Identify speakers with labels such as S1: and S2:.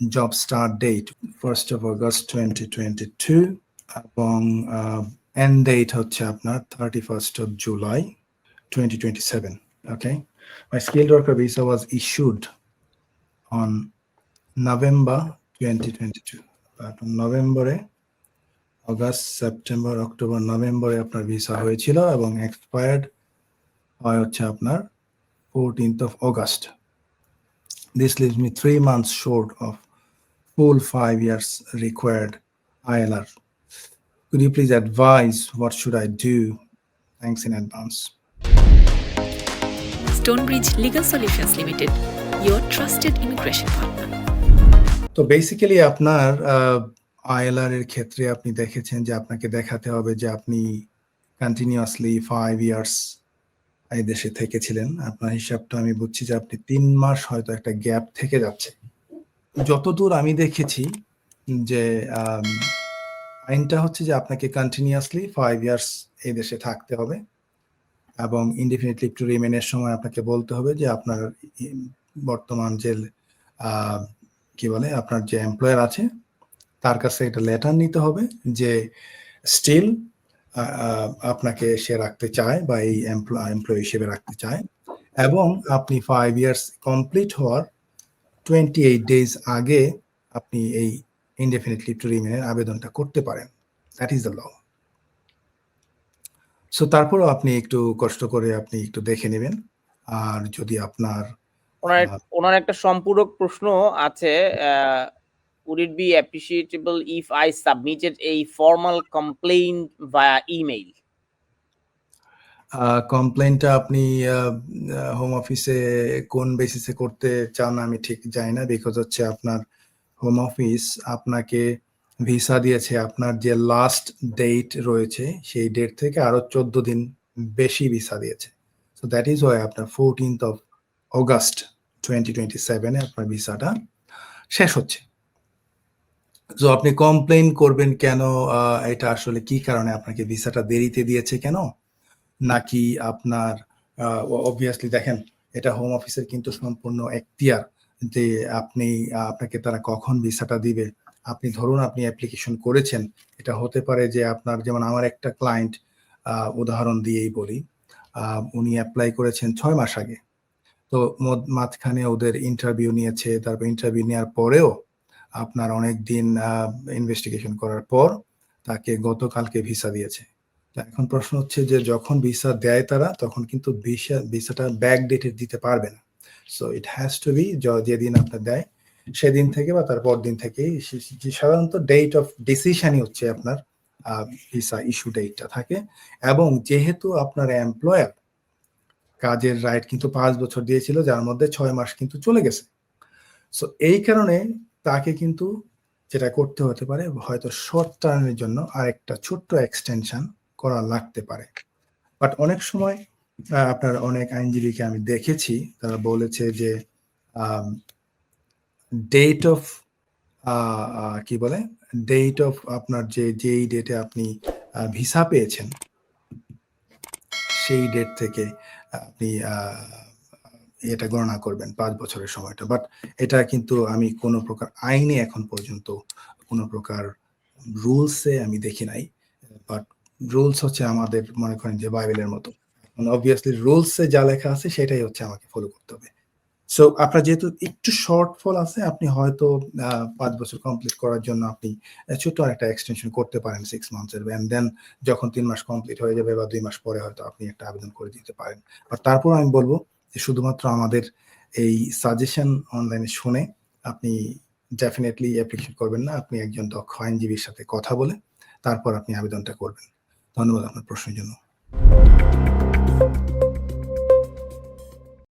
S1: Job start date first of August twenty twenty two এবং end date হচ্ছে আপনার thirty first of July twenty twenty seven okay my skilled worker visa was issued on November 2022 নভেম্বরে August September October নভেম্বরে আপনার visa হয়েছিল এবং expired হয় হচ্ছে আপনার fourteenth of August this leaves me three months short of full five years required ILR. Could you please advise what should I do? Thanks in advance.
S2: Stonebridge Legal Solutions Limited, your trusted immigration partner.
S1: তো basically আপনার ILR এর ক্ষেত্রে আপনি দেখেছেন যে আপনাকে দেখাতে হবে যে আপনি কন্টিনিউয়াসলি ফাইভ ইয়ার্স এই দেশে থেকেছিলেন আপনার হিসাবটা আমি বুঝছি যে আপনি তিন মাস হয়তো একটা গ্যাপ থেকে যাচ্ছে যতদূর আমি দেখেছি যে আইনটা হচ্ছে যে আপনাকে কন্টিনিউয়াসলি ফাইভ ইয়ার্স এই দেশে থাকতে হবে এবং ইনডিফিনিটলি টু রিমেনের সময় আপনাকে বলতে হবে যে আপনার বর্তমান যে কি বলে, আপনার যে এমপ্লয়ার আছে, তার কাছে একটা লেটার নিতে হবে যে স্টিল আপনাকে সে রাখতে চায় বা এই এমপ্লয় হিসেবে রাখতে চায় এবং আপনি ফাইভ ইয়ার্স কমপ্লিট হওয়ার টোয়েন্টি এইট ডেজ আগে আপনি এই ইনডেফিনিটলি টু রিমেনের আবেদনটা করতে পারেন। That is the law so তারপরও আপনি একটু কষ্ট করে আপনি একটু দেখে নেবেন। আর যদি আপনার
S3: ওনার ওনার একটা সম্পূরক প্রশ্ন আছে would it be appreciable if I submitted a formal complaint via email?
S1: কমপ্লেনটা আপনি হোম অফিসে কোন বেসিসে করতে চান আমি ঠিক জানি না বিকজ হচ্ছে আপনার হোম অফিস আপনাকে ভিসা দিয়েছে। আপনার যে লাস্ট ডেট রয়েছে, সেই ডেট থেকে আরও চোদ্দ দিন বেশি ভিসা দিয়েছে। সো দ্যাট ইজ ওয়াই আপনার fourteenth of August twenty twenty সেভেনে আপনার ভিসাটা শেষ হচ্ছে। তো আপনি কমপ্লেন করবেন কেন? এটা আসলে কি কারণে আপনাকে ভিসাটা দেরিতে দিয়েছে কেন? নাকি আপনার অবভিয়াসলি দেখেন, এটা হোম অফিসের কিন্তু সম্পূর্ণ এখতিয়ার যে আপনি আপনাকে তারা কখন ভিসাটা দিবে। আপনি ধরুন আপনি অ্যাপ্লিকেশন করেছেন, এটা হতে পারে যে আপনার, যেমন আমার একটা ক্লায়েন্ট উদাহরণ দিয়েই বলি উনি অ্যাপ্লাই করেছেন ছয় মাস আগে। তো মাঝখানে ওদের ইন্টারভিউ নিয়েছে, তারপর ইন্টারভিউ নেওয়ার পরেও আপনার অনেক দিন ইনভেস্টিগেশন করার পর তাকে গতকালকে ভিসা দিয়েছে। এখন প্রশ্ন হচ্ছে যে যখন ভিসা দেয় তারা, তখন কিন্তু ভিসা, ভিসাটা ব্যাক ডেটেড দিতে পারবে না। So it has to be যেদিন আপনার দেয়, সেদিন থেকে বা তার পর দিন যে সাধারণত ডেট অফ ডিসিশনই হচ্ছে আপনার ভিসা ইস্যু ডেটটা থাকে। এবং যেহেতু আপনার এমপ্লয়ার কাজের রাইট কিন্তু পাঁচ বছর দিয়েছিল, যার মধ্যে ছয় মাস কিন্তু চলে গেছে। সো এই কারণে তাকে কিন্তু যেটা করতে হতে পারে, হয়তো শর্ট টার্মের জন্য আরেকটা ছোট্ট এক্সটেনশন করা লাগতে পারে। বাট অনেক সময় আপনার অনেক আইনজীবীকে আমি দেখেছি, তারা বলেছে যে ডেট অফ কি বলে? ডেট অফ আপনার যে, যেই ডেটে আপনি ভিসা পেয়েছেন, সেই ডেট থেকে আপনি এটা গণনা করবেন পাঁচ বছরের সময়টা। বাট এটা কিন্তু আমি কোনো প্রকার আইনে এখন পর্যন্ত কোনো প্রকার রুলসে আমি দেখি নাই। বাট রুলস হচ্ছে আমাদের, মনে করেন যে বাইবেলের মতো। অবভিয়াসলি রুলসে যা লেখা আছে সেটাই হচ্ছে আমাকে ফলো করতে হবে। সো আপনার যেহেতু একটু শর্ট ফল আছে, আপনি হয়তো পাঁচ বছর কমপ্লিট করার জন্য আপনি ছোট্ট একটা এক্সটেনশন করতে পারেন সিক্স মান্থসের অ্যান্ড দেন যখন তিন মাস কমপ্লিট হয়ে যাবে বা দুই মাস পরে হয়তো আপনি একটা আবেদন করে দিতে পারেন। আর তারপর আমি বলব যে শুধুমাত্র আমাদের এই সাজেশন অনলাইনে শুনে আপনি ডেফিনেটলি অ্যাপ্লিকেশন করবেন না। আপনি একজন দক্ষ আইনজীবীর সাথে কথা বলে তারপর আপনি আবেদনটা করবেন। ধন্যবাদ আপনার প্রশ্নের জন্য